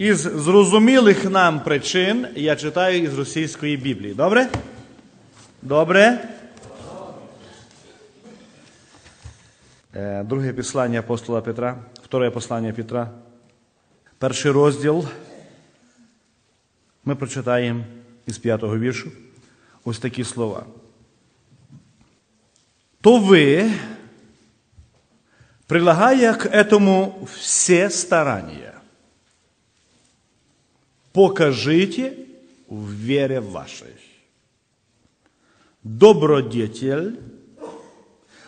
Із зрозумілих нам причин я читаю із російської Біблії. Добре? Добре? Е, Друге послання апостола Петра, второе послання Петра, перший розділ. Ми прочитаємо із п'ятого віршу ось такі слова. То ви, прилагая к этому все старания, покажите в вере вашей. Добродетель,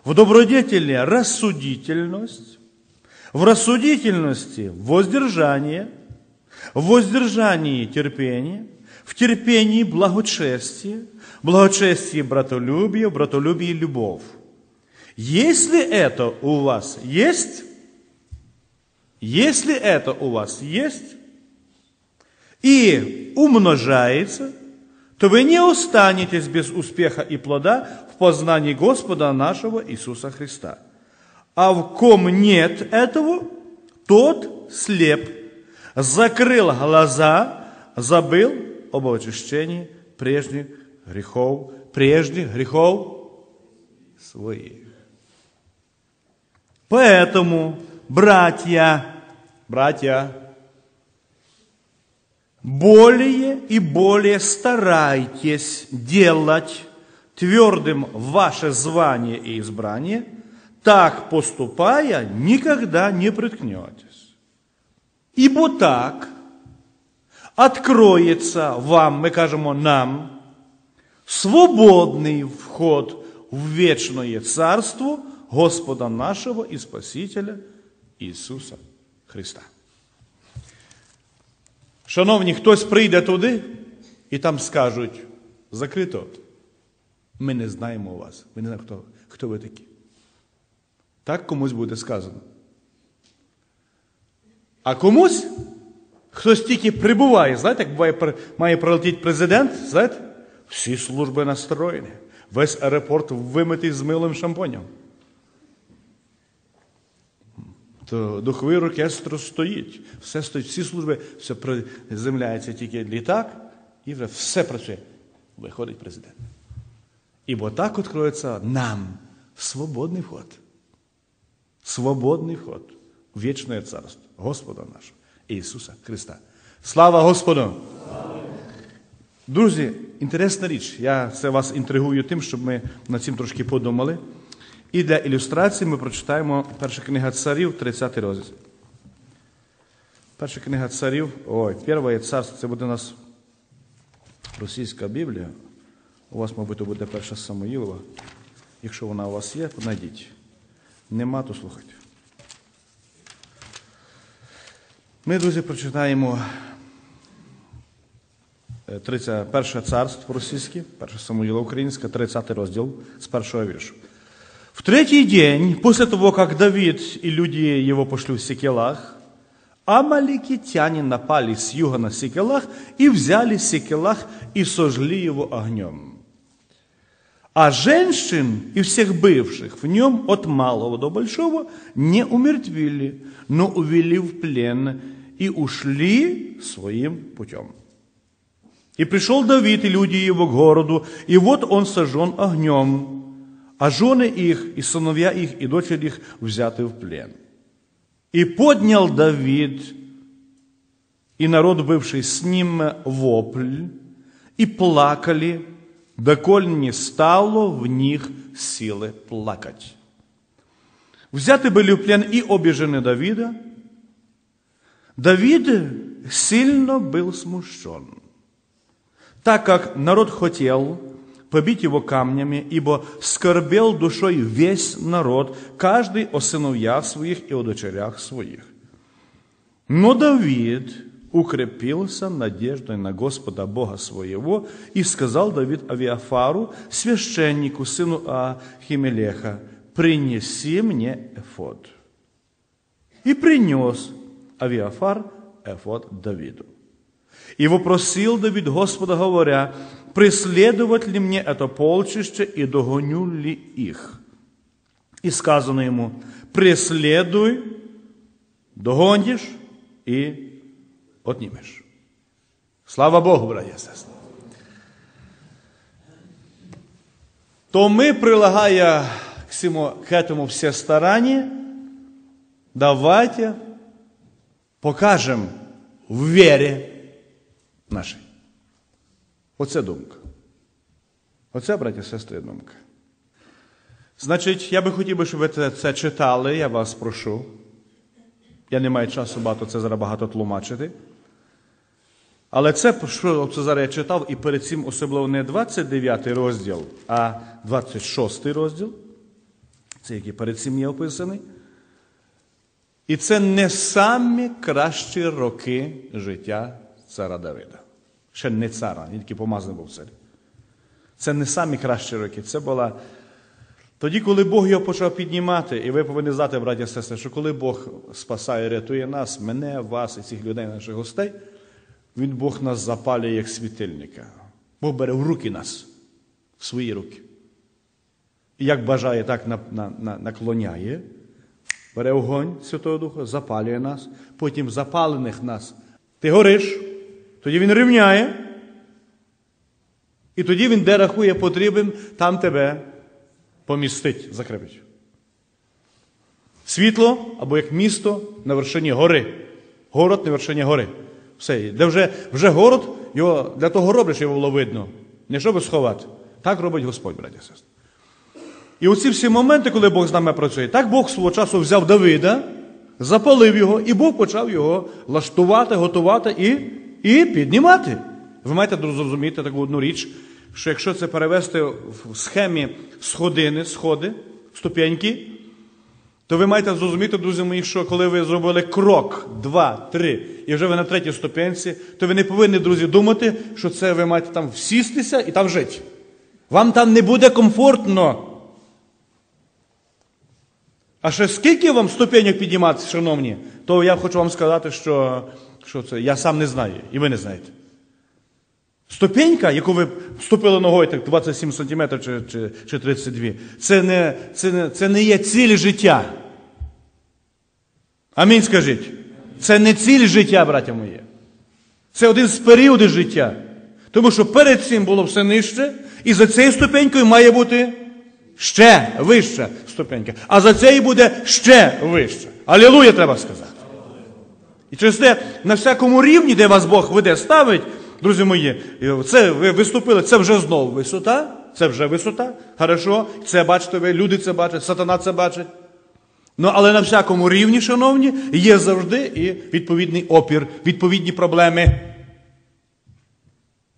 в добродетели рассудительность, в рассудительности воздержание, в воздержании терпение, в терпении благочестие, в благочестии братолюбие, в братолюбии любовь. Если это у вас есть, если это у вас есть, и умножается, то вы не останетесь без успеха и плода в познании Господа нашего Иисуса Христа. А в ком нет этого, тот слеп, закрыл глаза, забыл об очищении прежних грехов, прежних грехов своих. Поэтому, братья, братья, более и более старайтесь делать твердым ваше звание и избрание, так поступая, никогда не приткнетесь. Ибо так откроется вам, мы кажемо нам, свободный вход в вечное царство Господа нашего и Спасителя Ісуса Христа. Шановні, хтось прийде туди і там скажуть, закрито. Ми не знаємо вас. Ми не знаємо, хто, хто ви такі. Так комусь буде сказано. А комусь, хтось тільки прибуває, знаєте, як буває, має прилетіти президент, знаєте, всі служби настроєні. Весь аеропорт вимитий з милим шампунем. То духовий оркестр стоїть, все стоїть, всі служби, все приземляється тільки літак, і вже все працює. Виходить президент. Ібо так відкроється нам свободний вход. Свободний вход в вічне царство Господа нашого Ісуса Христа. Слава Господу! Друзі, інтересна річ. Я це вас інтригую тим, щоб ми над цим трошки подумали. І для ілюстрації ми прочитаємо перша книга царів, 30 розділ. Перша книга царів, ой, перше царство, це буде у нас російська Біблія. У вас, мабуть, буде перша Самуїлова. Якщо вона у вас є, знайдіть. Нема, то слухайте. Ми, друзі, прочитаємо 31 царство російське, перша Самуїла українська, 30 розділ з першого віршу. Третий день, после того, как Давид и люди его пошли в Секелах, амаликитяне напали с юга на Секелах и взяли Секелах и сожгли его огнем. А женщин и всех бывших в нем от малого до большого не умертвили, но увели в плен и ушли своим путем. И пришел Давид и люди его к городу, и вот он сожжен огнем, а жены их, и сыновья их, и дочери их взяты в плен. И поднял Давид, и народ, бывший с ним, вопль, и плакали, доколь не стало в них силы плакать. Взяты были в плен и обе жены Давида. Давид сильно был смущен, так как народ хотел побить его камнями, ибо скорбел душой весь народ, каждый о сыновьях своих и о дочерях своих. Но Давид укрепился надеждой на Господа Бога своего, и сказал Давид Авиафару, священнику, сыну Ахимелеха, принеси мне эфод. И принес Авиафар эфод Давиду. И вопросил Давид Господа, говоря, преследовать ли мне это полчище и догоню ли их? И сказано ему, преследуй, догонишь и отнімеш. Слава Богу, браті і сестри. То мы, прилагая к, всему, к этому все старания, давайте покажем в вірі нашій. Оце думка. Оце, браті сестри, думка. Значить, я би хотів би, щоб ви це, це читали, я вас прошу. Я не маю часу багато це зараз багато тлумачити. Але це, що це зараз я читав, і перед цим особливо не 29 розділ, а 26 розділ. Це який перед цим є описаний. І це не самі кращі роки життя цара Давида. Ще не цара, він тільки помазаний був цар. Це не самі кращі роки. Це була. Тоді, коли Бог його почав піднімати, і ви повинні знати, браті і сестри, що коли Бог спасає, рятує нас, мене, вас і цих людей, наших гостей, Він Бог нас запалює як світильника. Бог бере в руки нас, в свої руки. І як бажає, так на, на, на, наклоняє, бере огонь Святого Духа, запалює нас, потім запалених нас. Ти гориш, тоді він рівняє. І тоді він, де рахує потрібним, там тебе помістить, закрепить. Світло або як місто на вершині гори. Город на вершині гори. Все. Де вже вже город, його, для того роблять, що його було видно. Не щоб сховати. Так робить Господь, браті сестри. І оці всі моменти, коли Бог з нами працює, так Бог свого часу взяв Давида, запалив його, і Бог почав його лаштувати, готувати і, і піднімати. Ви маєте зрозуміти таку одну річ, що якщо це перевести в схемі сходини, сходи, ступеньки, то ви маєте зрозуміти, друзі мої, що коли ви зробили крок, два, три, і вже ви на третій ступенці, то ви не повинні, друзі, думати, що це ви маєте там всістися і там жити. Вам там не буде комфортно. А ще скільки вам ступеньок підніматися, шановні, то я хочу вам сказати, що, що це я сам не знаю, і ви не знаєте. Ступенька, яку ви вступили ногою, так 27 сантиметрів чи, чи, чи 32, це не, це, не, це не є ціль життя. Амінь скажіть. Це не ціль життя, браття мої. Це один з періодів життя. Тому що перед цим було все нижче, і за цією ступенькою має бути ще вища ступенька. А за цією буде ще вища. Алілуя, треба сказати. І через те на всякому рівні, де вас Бог веде, ставить, друзі мої, це ви виступили, це вже знову висота, це вже висота. Хорошо, це бачите ви, люди це бачать, сатана це бачить. Ну, але на всякому рівні, шановні, є завжди і відповідний опір, відповідні проблеми.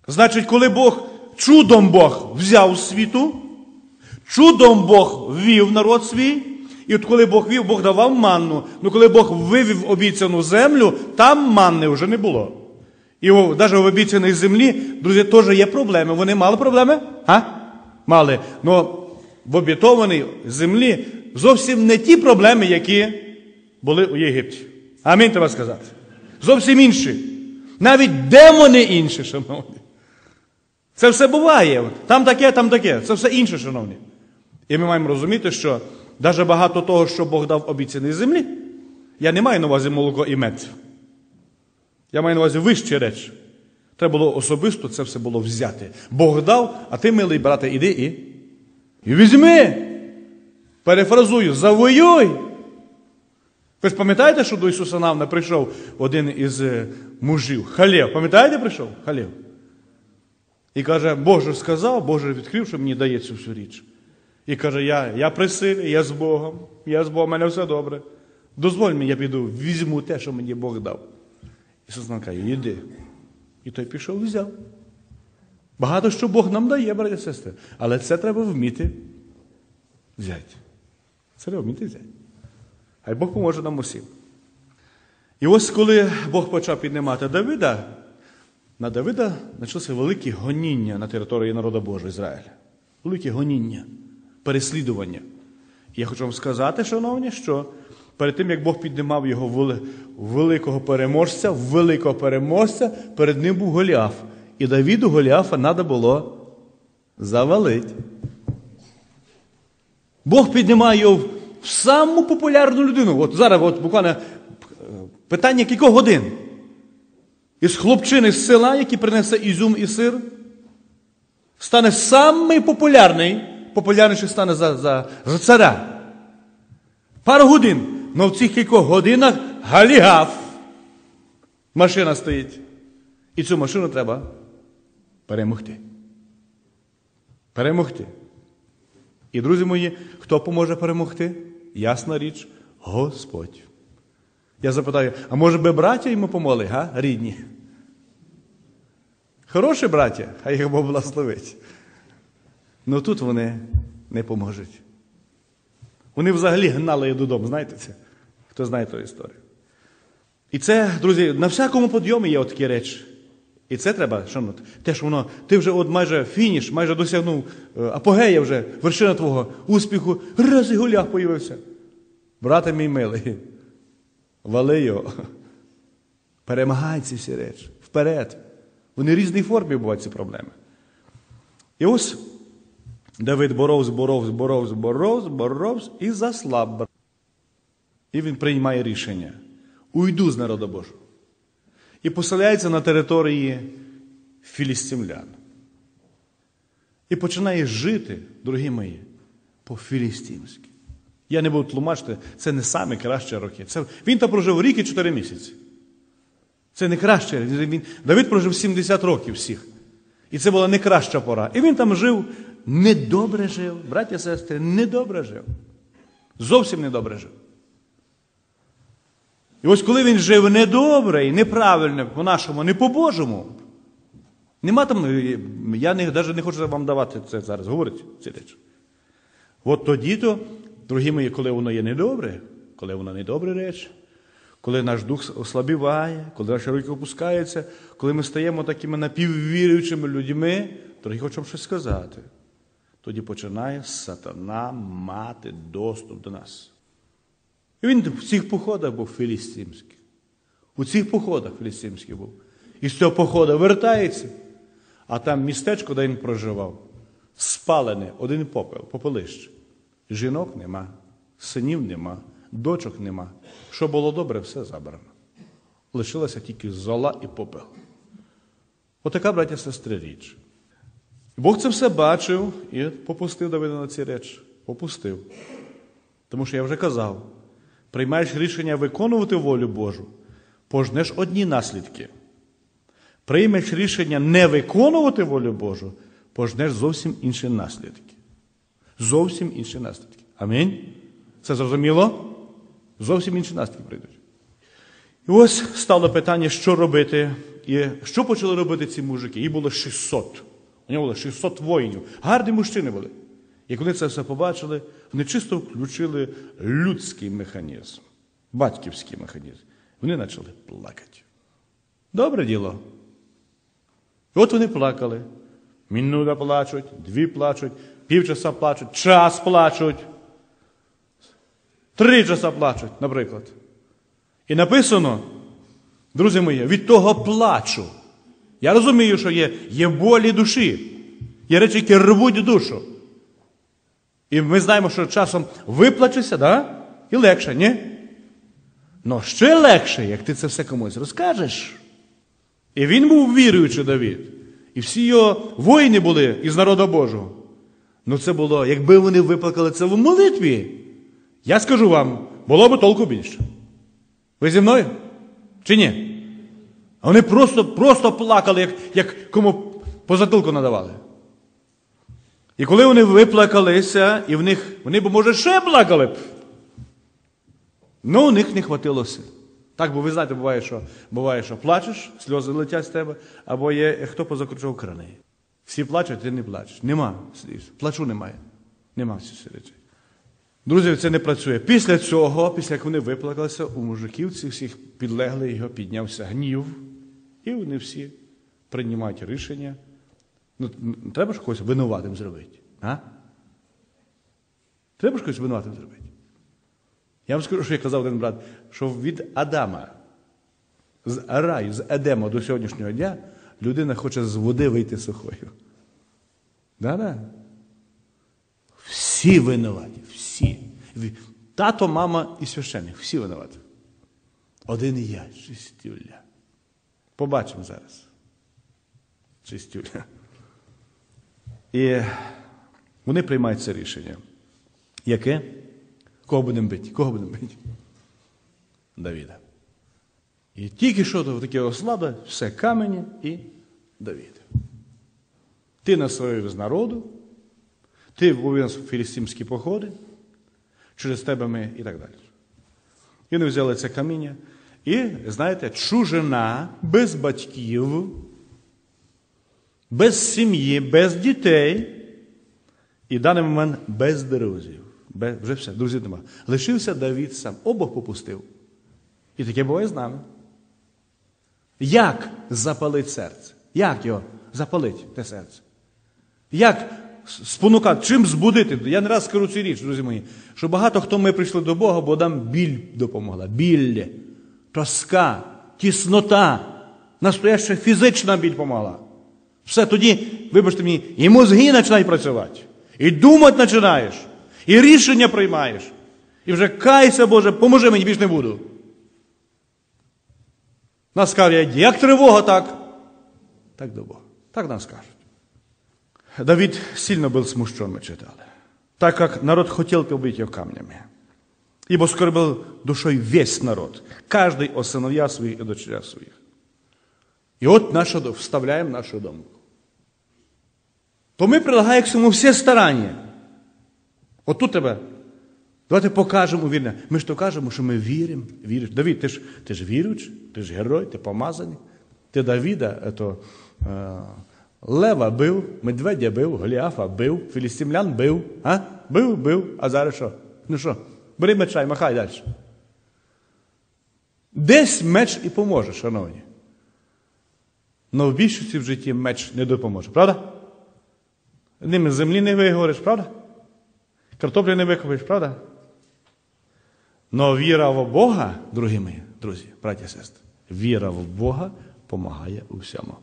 Значить, коли Бог, чудом Бог взяв світу, чудом Бог ввів народ свій, і от коли Бог вів, Бог давав манну. Ну коли Бог вивів обіцяну землю, там манни вже не було. І навіть в обіцяній землі, друзі, теж є проблеми. Вони мали проблеми? А? Мали. Но в обітованій землі зовсім не ті проблеми, які були у Єгипті. Амінь треба сказати. Зовсім інші. Навіть демони інші, шановні. Це все буває. Там таке, там таке. Це все інше, шановні. І ми маємо розуміти, що навіть багато того, що Бог дав обіцяній землі, я не маю на увазі молоко і мед. Я маю на увазі вищі речі. Треба було особисто це все було взяти. Бог дав, а ти, милий брате, іди і. І візьми. Перефразую, завоюй. Ви ж пам'ятаєте, що до Ісуса Навна прийшов один із мужів? Халєв. Пам'ятаєте, прийшов? Халєв. І каже, Боже сказав, Боже відкрив, що мені дає цю всю річ. І каже, я я при силі, я з Богом, я з Богом, у мене все добре. Дозволь мені, я піду, візьму те, що мені Бог дав. Ісус нам каже, йди. І той пішов і взяв. Багато що Бог нам дає, браті і сестри. Але це треба вміти взяти. Це треба вміти взяти. Хай Бог поможе нам усім. І ось коли Бог почав піднімати Давида, на Давида почалося велике гоніння на території народу Божого Ізраїля. Велике гоніння, переслідування. Я хочу вам сказати, шановні, що перед тим, як Бог піднімав його великого переможця, великого переможця, перед ним був Голіаф. І Давіду Голіафа треба було завалити. Бог піднімає його в саму популярну людину. От зараз, от буквально питання кількох годин. із хлопчини з села, який принесе ізюм і сир, стане самий популярний, популярніший стане за, за, за царя. Пару годин. але в цих кількох годинах галігав. Машина стоїть. І цю машину треба перемогти. Перемогти. І, друзі мої, хто поможе перемогти? Ясна річ, Господь. Я запитаю, а може би браття йому помогли, га? рідні? Хороші браття, хай їх Бог благословить. Ну тут вони не поможуть. Вони взагалі гнали її додому, знаєте це? Хто знає ту історію? І це, друзі, на всякому подйомі є такі речі. І це треба, шановні, те, що воно, ти вже от майже фініш, майже досягнув е, апогея вже, вершина твого успіху, раз і гулях появився. Брате мій милий, вали його. Перемагай ці всі речі. Вперед. Вони в різній формі бувають ці проблеми. І ось Давид боровся, боровся, боровся, боровся, боровся і заслаб. І він приймає рішення. Уйду з народу Божого. І поселяється на території філістимлян. І починає жити, дорогі мої, по-філістимськи. Я не буду тлумачити, це не саме кращі роки. Це, Він там прожив рік і 4 місяці. Це не краще. Він, Давид прожив 70 років всіх. І це була не краща пора. І він там жив, недобре жив. Браття і сестри, недобре жив. Зовсім недобре жив. І ось коли він жив недобре і неправильно, по-нашому, не по-божому, нема там, я не, навіть не хочу вам давати це зараз, говорить ці речі. От тоді-то, дорогі мої, коли воно є недобре, коли воно недобре реч, коли наш дух ослабіває, коли наші руки опускаються, коли ми стаємо такими напіввіруючими людьми, дорогі, хочу вам щось сказати. Тоді починає сатана мати доступ до нас. І він в цих походах був філістимський. У цих походах філістимський був. І з цього походу вертається, а там містечко, де він проживав, спалене один попел, попелище. Жінок нема, синів нема, дочок нема. Що було добре, все забрано. Лишилася тільки зола і попел. Отака, браття, сестри, річ. Бог це все бачив і попустив Давида на ці речі. Попустив. Тому що я вже казав приймаєш рішення виконувати волю Божу, пожнеш одні наслідки. Приймеш рішення не виконувати волю Божу, пожнеш зовсім інші наслідки. Зовсім інші наслідки. Амінь. Це зрозуміло? Зовсім інші наслідки прийдуть. І ось стало питання, що робити. І що почали робити ці мужики? Їх було 600. У нього було 600 воїнів. Гарні мужчини були. І коли це все побачили, вони чисто включили людський механізм, батьківський механізм. Вони почали плакати. Добре діло. І от вони плакали. Мінуда плачуть, дві плачуть, півчаса плачуть, час плачуть. Три часа плачуть, наприклад. І написано, друзі мої, від того плачу. Я розумію, що є є болі душі, є речі, які рвуть душу. І ми знаємо, що часом виплачешся, да? і легше, ні? Но ще легше, як ти це все комусь розкажеш. І він був віруючий Давід. І всі його воїни були із народу Божого. Ну це було, якби вони виплакали це в молитві, я скажу вам, було б толку більше. Ви зі мною? Чи ні? А вони просто просто плакали, як як кому по затилку надавали. І коли вони виплакалися, і в них, вони б, може, ще плакали б. Ну, у них не хватило сил. Так, бо ви знаєте, буває, що буває, що плачеш, сльози летять з тебе, або є хто позакручував крани. Всі плачуть, ти не плачеш. Нема. Плачу немає. Нема всіх речей. Друзі, це не працює. Після цього, після як вони виплакалися, у мужиків цих всіх підлегли, його піднявся гнів, і вони всі приймають рішення. Ну, Треба ж когось винуватим зробити. А? Треба ж когось винуватим зробити. Я вам скажу, що я казав один брат, що від Адама, з раю, з Едема до сьогоднішнього дня людина хоче з води вийти сухою. Да-да? Всі винуваті, всі. Тато, мама і священник, всі винуваті. Один і я, чистюля. Побачимо зараз. Чистюля. І вони приймають це рішення. Яке? Кого будемо бити? Кого будемо бити? Давіда. І тільки що до таке ослада, все камені і Давід. Ти насвоїв з народу, ти вивів філістимські походи, через тебе ми і так далі. І вони взяли це каміння. І, знаєте, чужина без батьків, без сім'ї, без дітей, і в даний момент без друзів. Без, вже все, друзів нема. Лишився Давід сам. Обох попустив. І таке буває з нами. Як запалить серце? Як його запалить те серце? Як спонукати, чим збудити? Я не раз скажу цю річ, друзі мої, що багато хто ми прийшли до Бога, бо нам біль допомогла. Біль, тоска, тіснота, настояща фізична біль допомогла. Все тоді, вибачте мені, і мозги починають працювати, і думати починаєш, і рішення приймаєш. І вже кайся, Боже, поможи мені, більше не буду. Нас скажуть, як тривога, так? Так до Бога. Так нам скажуть. Давид сильно был смущен, мы читали, так как народ хотел побить его камнями. Ибо скорбил душой весь народ, каждый о сыновья своих и дочерях своих. И вот нашу, вставляем нашу думку. То ми прилагаємо к цьому все старання. От тут тебе. Давайте покажемо вірне. Ми ж то кажемо, що ми віримо. віриш. Давід, ти ж ти ж віруч, ти ж герой, ти помазаний. Ти Давіда, то, е, Лева бив, медведя бив, Голіафа бив, філістимлян бив. А? Бив, бив, а зараз що? Ну що? Бери меча і махай далі. Десь меч і поможе, шановні. Но в більшості в житті меч не допоможе, правда? Ними землі не вигориш, правда? Картоплі не викопиш, правда? Но віра в Бога, дорогі мої, друзі, браті і сестри, віра в Бога допомагає у всьому.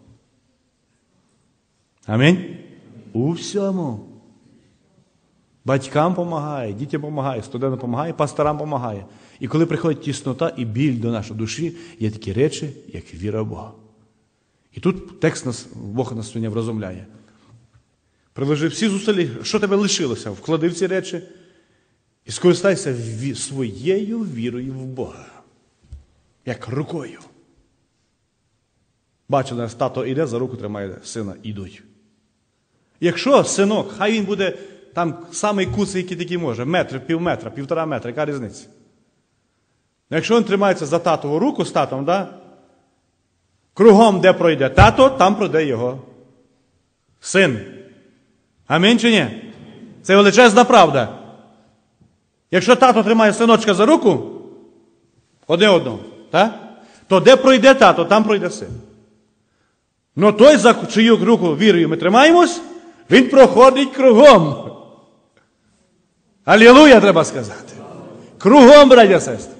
Амінь? У всьому. Батькам допомагає, дітям допомагає, студентам допомагає, пасторам допомагає. І коли приходить тіснота і біль до нашої душі, є такі речі, як віра в Бога. І тут текст нас, Бог нас сьогодні вразумляє. Приложи всі зусилля, що тебе лишилося, вклади в ці речі і скористайся своєю вірою в Бога, як рукою. Зараз тато йде, за руку тримає сина, ідуть. Якщо синок, хай він буде там самий куций, який тільки може, метр, пів метра, півтора метра, яка різниця? Якщо він тримається за татову руку з татом, да? кругом, де пройде тато, там пройде його син. Амінь чи ні? Це величезна правда. Якщо тато тримає синочка за руку, одне одного, так? то де пройде тато, там пройде син. Ну той, за чию руку вірою ми тримаємось, він проходить кругом. Алілуя, треба сказати. Кругом, браття сестри.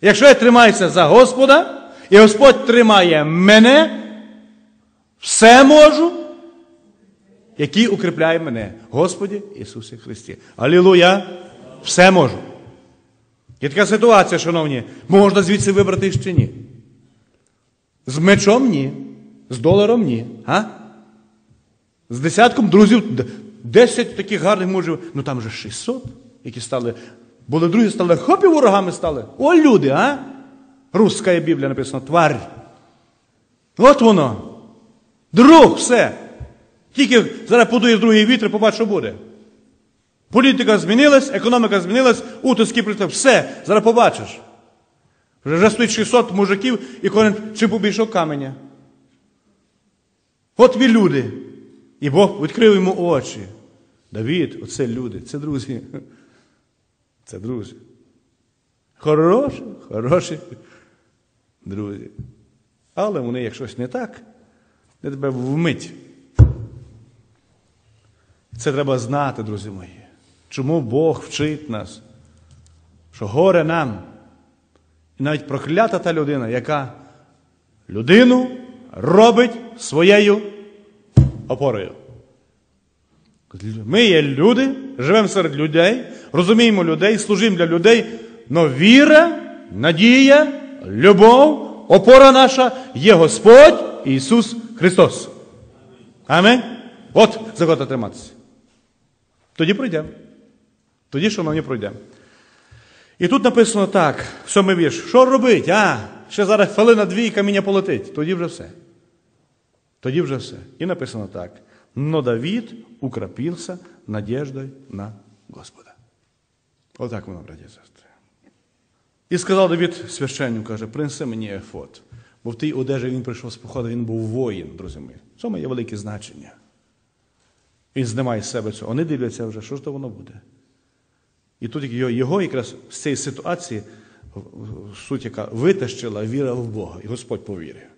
Якщо я тримаюся за Господа, і Господь тримає мене, все можу, який укріпляє мене, Господі Ісусі Христі. Алілуя! Все можу. Є така ситуація, шановні, можна звідси вибрати ще ні. З мечом ні, з доларом ні. А? З десятком друзів, десять таких гарних мужів, ну там вже 600, які стали, були друзі, стали хоп ворогами стали. О, люди, а? Руська Біблія написано, тварь. От воно. Друг, все. Тільки зараз подує другий вітер, побач, що буде. Політика змінилась, економіка змінилась, утиски прийшли. Все, зараз побачиш. Вже стоїть 600 мужиків і кожен чи побільшого каменя. От ви люди. І Бог відкрив йому очі. Давід, оце люди, це друзі. Це друзі. Хороші, хороші друзі. Але вони, як щось не так, не тебе вмить. Це треба знати, друзі мої. Чому Бог вчить нас, що горе нам, і навіть проклята та людина, яка людину робить своєю опорою. Ми є люди, живемо серед людей, розуміємо людей, служимо для людей, але віра, надія, любов опора наша є Господь Ісус Христос. Амінь. От за кого триматися. Тоді пройдемо. Тоді, шановні, пройдемо. І тут написано так, сьомий вірш. Що робить? А, ще зараз хвилина дві і каміння полетить. Тоді вже все. Тоді вже все. І написано так. Но Давид укропився надеждою на Господа. Отак воно, браті і сестри. І сказав Давид священнику, каже, принеси мені ефот. Бо в тій одежі він прийшов з походу, він був воїн, друзі мої. В цьому є велике значення. Він знімає з себе цього. Вони дивляться вже, що ж то воно буде. І тут його якраз з цієї ситуації, суть, яка витащила віра в Бога, і Господь повірив.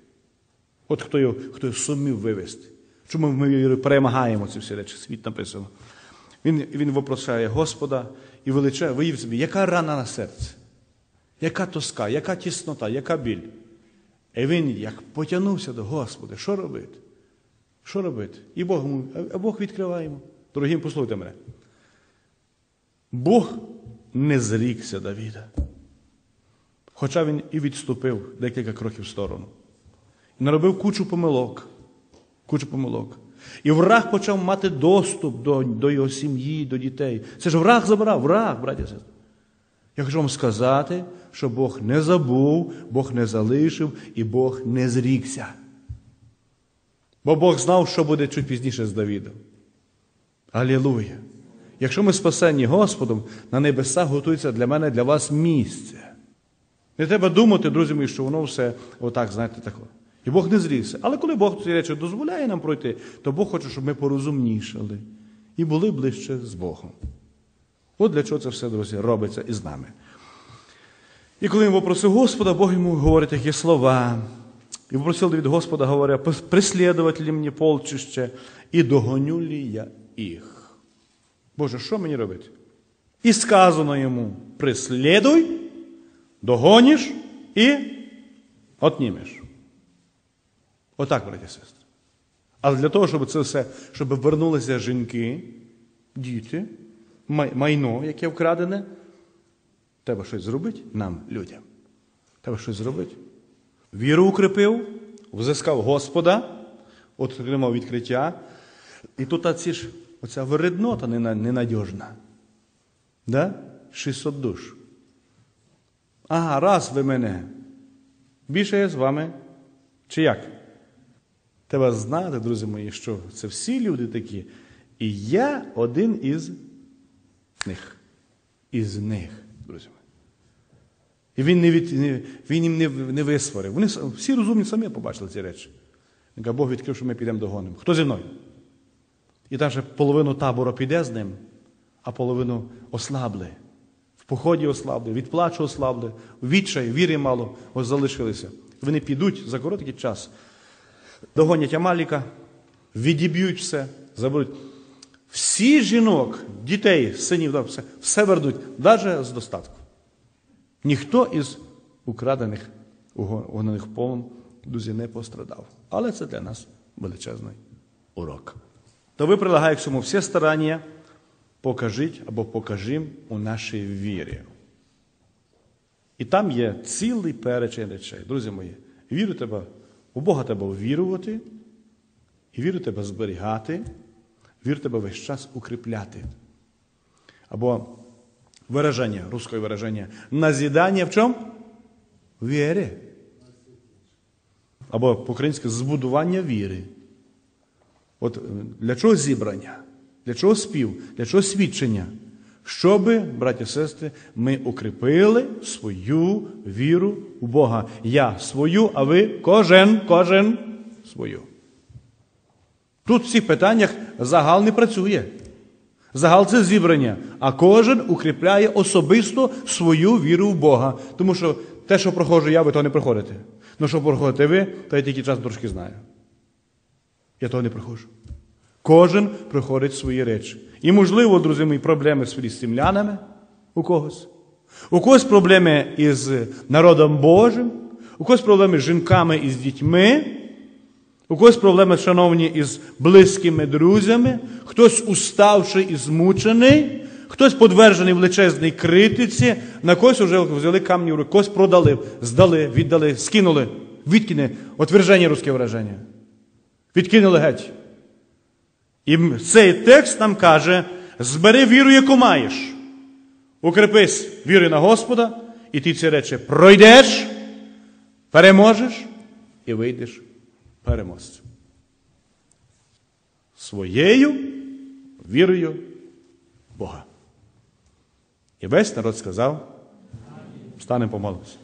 От хто його, хто його сумів вивести. Чому ми перемагаємо ці всі речі? Світ написано. Він він вопросає Господа і величає, виїв собі, яка рана на серці, яка тоска, яка тіснота, яка біль. І він як потягнувся до Господа, що робити? Що робити? І Бог йому, а Бог відкриває йому. Дорогі, послухайте мене. Бог не зрікся Давіда. Хоча він і відступив декілька кроків в сторону. Наробив кучу помилок. Кучу помилок. І враг почав мати доступ до до його сім'ї, до дітей. Це ж враг забрав, враг, браті і сестри. Я хочу вам сказати, що Бог не забув, Бог не залишив і Бог не зрікся. Бо Бог знав, що буде чуть пізніше з Давідом. Алілуя! Якщо ми спасені Господом, на небесах готується для мене, для вас місце. Не треба думати, друзі мої, що воно все отак, знаєте, таке. І Бог не зрівся. Але коли Бог ці речі дозволяє нам пройти, то Бог хоче, щоб ми порозумнішали і були ближче з Богом. От для чого це все, друзі, робиться із нами. І коли він попросив Господа, Бог йому говорить такі слова. І попросив від Господа, говоря, преслідувати мені полчище, і догоню лі я їх. Боже, що мені робити? І сказано йому: преслідуй, догоніш і отнімеш. Отак, браті сестри. Але для того, щоб це все, щоб вернулися жінки, діти, майно, яке вкрадене, треба щось зробити нам, людям. Треба щось зробити. Віру укріпив, взискав Господа, отримав відкриття. І тут ці ж, оця вереднота ненадіжна. Да? 600 душ. Ага, раз ви мене. Більше я з вами. Чи як? Треба знати, друзі мої, що це всі люди такі. І я один із них. Із них, друзі мої. І він не від, він їм не, не висварив. Вони всі розумні самі побачили ці речі. Він каже, Бог відкрив, що ми підемо догонимо. Хто зі мною? І там ще половину табору піде з ним, а половину ослабли. В поході ослабли, від плачу ослабли, відчай, віри мало, ось залишилися. Вони підуть за короткий час, догонять Амаліка, відіб'ють все, заберуть. Всі жінок, дітей, синів, все, все вернуть, навіть з достатку. Ніхто із украдених угнаних полом друзі, не пострадав. Але це для нас величезний урок. То ви прилагаєте к цьому всі старання, покажіть або покажім у нашій вірі. І там є цілий перечень речей. Друзі мої, віру треба, у Бога треба вірувати, і віру треба зберігати, віру треба весь час укріпляти. Або выражение, русское выражение. Назидание в чому? В вірі. Або по-українськи збудування віри. От для чого зібрання? Для чого спів? Для чого свідчення? Щоби, браті і сестри, ми укріпили свою віру у Бога. Я свою, а ви кожен, кожен свою. Тут в цих питаннях загал не працює. Загал це зібрання, а кожен укріпляє особисто свою віру в Бога. Тому що те, що проходжу я, ви то не проходите. Ну, що проходите ви, то я тільки час трошки знаю. Я того не проходжу. Кожен проходить свої речі. І, можливо, друзі мої, проблеми з філістимлянами у когось. У когось проблеми із народом Божим, у когось проблеми з жінками і з дітьми. У когось проблеми, шановні, із близькими друзями, хтось уставший і змучений, Хтось подвержений величезній критиці, на когось вже взяли камні в руки, когось продали, здали, віддали, скинули, відкине, отверження русське враження. Відкинули геть. І цей текст нам каже: збери віру, яку маєш. Укрепись віри на Господа, і ти ці речі пройдеш, переможеш і вийдеш переможцем. Своєю вірою Бога. І весь народ сказав, станемо помолимося.